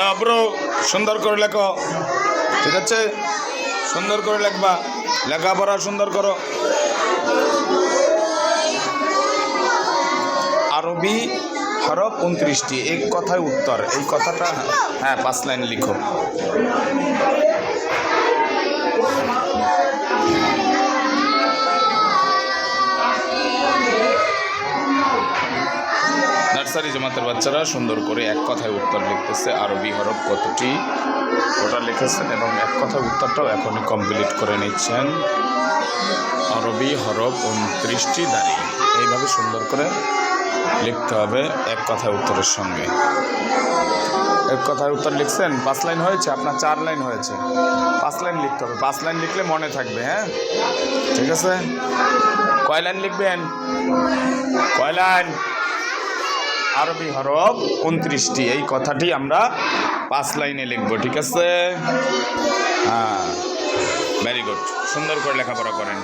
Hello bro সুন্দর করে লেখো। ঠিক আছে? সুন্দর করে লেখবা। লেখাপড়া সুন্দর করো। আরবি হরফ উনত্রিশটি। এই কথায় উত্তর। এই কথাটা হ্যাঁ পাঁচ লাইন লিখো। নার্সারি জমাতের বাচ্চারা সুন্দর করে এক কথায় উত্তর লিখতেছে, আরবি হরফ কতটি ওটা লিখেছেন এবং এক কথায় উত্তরটাও এখনই কমপ্লিট করে নিচ্ছেন। আরবি হরফ উনত্রিশটি দাঁড়িয়ে এইভাবে সুন্দর করে লিখতে হবে এক কথায় উত্তরের সঙ্গে। এক কথায় উত্তর লিখছেন, পাঁচ লাইন হয়েছে, আপনার চার লাইন হয়েছে। পাঁচ লাইন লিখতে হবে, পাঁচ লাইন লিখলে মনে থাকবে হ্যাঁ? ঠিক আছে? কয় লাইন লিখবেন? কয় লাইন? আরবি হরফ উনত্রিশটি। এই কথাটি আমরা পাঁচ লাইনে লিখব, ঠিক আছে? হ্যাঁ। ভেরি গুড সুন্দর করে লেখাপড়া করেন।